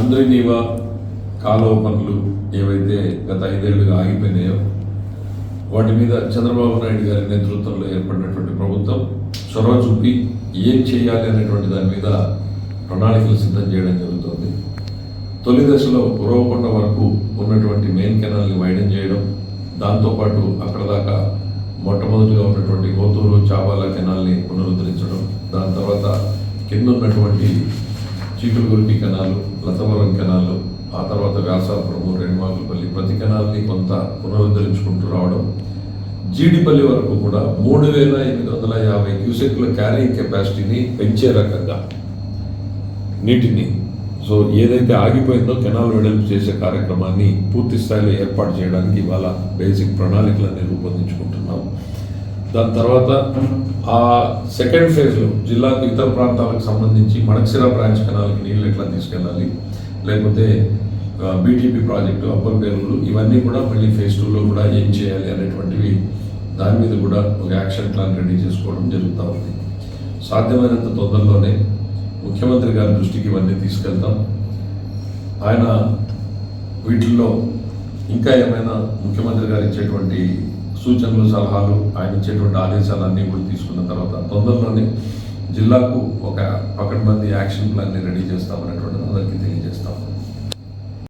హంద్రీనీవా కాలువ పనులు ఏవైతే గత ఐదేళ్ళుగా ఆగిపోయినాయో వాటి మీద చంద్రబాబు నాయుడు గారి నేతృత్వంలో ఏర్పడినటువంటి ప్రభుత్వం చొరవ చూపి ఏం చేయాలి అనేటువంటి దాని మీద ప్రణాళికలు సిద్ధం చేయడం జరుగుతుంది. తొలి దశలో ఉరవకొండ వరకు ఉన్నటువంటి మెయిన్ కెనాల్ని వైడన్ చేయడం దాంతోపాటు అక్కడ దాకా మొట్టమొదటిగా ఉన్నటువంటి కోతూరు చాబాల కెనాల్ని పునరుద్ధరించడం దాని తర్వాత కింద ఉన్నటువంటి చీకులగురికి కెనాలు లతవరం కెనాలు ఆ తర్వాత వ్యాసాపురము రెండుమాకులపల్లి ప్రతి కెనాల్ని కొంత పునరుద్ధరించుకుంటూ రావడం జీడిపల్లి వరకు కూడా మూడు వేల ఎనిమిది వందల యాభై క్యూసెక్ల క్యారింగ్ కెపాసిటీని పెంచే రకంగా నీటిని. సో ఏదైతే ఆగిపోయిందో కెనాల్ వెడల్పు చేసే కార్యక్రమాన్ని పూర్తి స్థాయిలో ఏర్పాటు చేయడానికి ఇవాళ బేసిక్ ప్రణాళికలన్నీ రూపొందించుకుంటున్నాం. దాని తర్వాత ఆ సెకండ్ ఫేజ్లో జిల్లాకు ఇతర ప్రాంతాలకు సంబంధించి మణక్సిరా బ్రాంచ్ కెనాల్కి నీళ్ళు ఎట్లా తీసుకెళ్ళాలి? లేకపోతే బీటీపీ ప్రాజెక్టు అప్పర్ పేరులు ఇవన్నీ కూడా మళ్ళీ ఫేజ్ టూలో కూడా ఏం చేయాలి అనేటువంటివి దాని మీద కూడా ఒక యాక్షన్ ప్లాన్ రెడీ చేసుకోవడం జరుగుతూ ఉంది. సాధ్యమైనంత తొందరలోనే ముఖ్యమంత్రి గారి దృష్టికి ఇవన్నీ తీసుకెళ్తాం. ఆయన వీటిల్లో ఇంకా ఏమైనా ముఖ్యమంత్రి గారు ఇచ్చేటువంటి సూచనలు సలహాలు ఆయన ఇచ్చేటువంటి ఆదేశాలన్నీ కూడా తీసుకున్న తర్వాత తొందరలోనే జిల్లాకు ఒక పకడ్బందీ యాక్షన్ ప్లాన్ని రెడీ చేస్తామనేటువంటిది అందరికీ